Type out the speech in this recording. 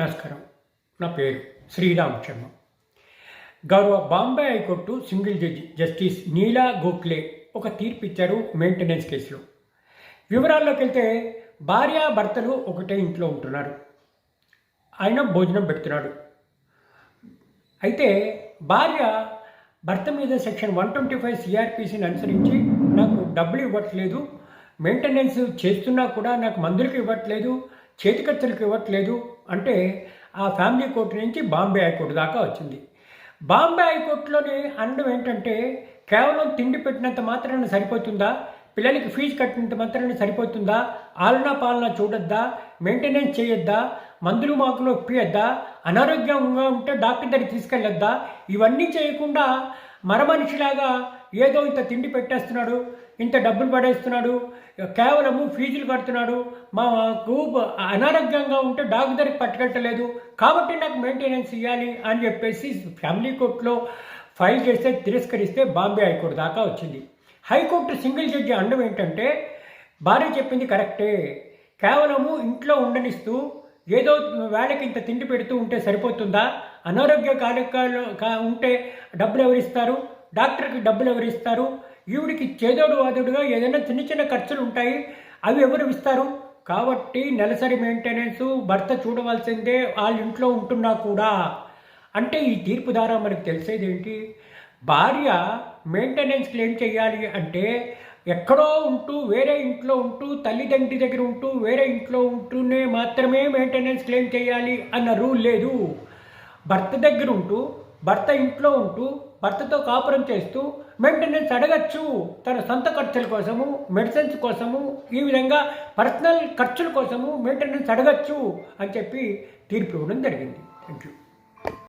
నమస్కారం. నా పేరు శ్రీరామ్ శర్మ గౌరవ Bombay high court single judge justice Neela Gokhale ఒక తీర్పు ఇచ్చారు మెయింటెనెన్స్ కేసులో. వివరాల్లోకి వెళ్తే భార్య భర్తలు ఒకటే ఇంట్లో ఉంటున్నారు. ఆయన భోజనం పెడుతున్నాడు. అయితే భార్య భర్త మీద సెక్షన్ వన్ ట్వంటీ ఫైవ్ సిఆర్పిసిని అనుసరించి నాకు డబ్బులు ఇవ్వట్లేదు మెయింటెనెన్స్ చేస్తున్నా కూడా నాకు మందులకు ఇవ్వట్లేదు చేతి ఇవ్వట్లేదు అంటే ఆ ఫ్యామిలీ కోర్టు నుంచి బాంబే హైకోర్టు దాకా వచ్చింది. బాంబే హైకోర్టులోని అనడం ఏంటంటే కేవలం తిండి పెట్టినంత మాత్రాన సరిపోతుందా? పిల్లలకి ఫీజు కట్టినంత మాత్రాన సరిపోతుందా? ఆలనా పాలన చూడొద్దా? మెయింటెనెన్స్ చేయొద్దా? మందులు మాకులు ఒప్పియద్దా? అనారోగ్యంగా ఉంటే డాక్టర్ దగ్గరికి తీసుకెళ్ళొద్దా? ఇవన్నీ చేయకుండా మరమనిషిలాగా ఏదో ఇంత తిండి పెట్టేస్తున్నాడు ఇంత డబ్బులు పడేస్తున్నాడు కేవలము ఫీజులు కడుతున్నాడు. మాకు అనారోగ్యంగా ఉంటే డాక్టర్ దగ్గరికి పట్టుకెట్టలేదు కాబట్టి నాకు మెయింటెనెన్స్ ఇవ్వాలి అని చెప్పేసి ఫ్యామిలీ కోర్టులో ఫైల్ చేస్తే తిరస్కరిస్తే బాంబే హైకోర్టు దాకా వచ్చింది. హైకోర్టు సింగిల్ జడ్జి అండం ఏంటంటే భార్య చెప్పింది కరెక్టే. కేవలము ఇంట్లో ఉండనిస్తూ ఏదో వేళకి ఇంత తిండి పెడుతూ ఉంటే సరిపోతుందా? అనారోగ్య కార్యకాలు కా- ఉంటే డబ్బులు ఎవరిస్తారు డాక్టర్కి డబ్బులు ఎవరిస్తారు ఈవిడికి చేదోడు వాదుడుగా ఏదైనా చిన్న చిన్న ఖర్చులు ఉంటాయి అవి ఎవరు ఇస్తారు? కాబట్టి నెలసరి మెయింటెనెన్స్ భర్త చూడవలసిందే వాళ్ళ ఇంట్లో ఉంటున్నా కూడా. అంటే ఈ తీర్పు ద్వారా మనకు తెలిసేది ఏంటి భార్య మెయింటెనెన్స్ క్లెయిమ్ చేయాలి అంటే ఎక్కడో ఉంటూ వేరే ఇంట్లో ఉంటూ తల్లిదండ్రి దగ్గర ఉంటూ వేరే ఇంట్లో ఉంటూనే మాత్రమే మెయింటెనెన్స్ క్లెయిమ్ చేయాలి అన్న రూల్ లేదు. భర్త దగ్గర ఉంటూ భర్త ఇంట్లో ఉంటూ భర్తతో కాపురం చేస్తూ మెయింటెనెన్స్ అడగచ్చు. తన సొంత ఖర్చుల కోసము మెడిసిన్స్ కోసము ఈ విధంగా పర్సనల్ ఖర్చుల కోసము మెయింటెనెన్స్ అడగచ్చు అని చెప్పి తీర్పు ఇవ్వడం జరిగింది. Thank you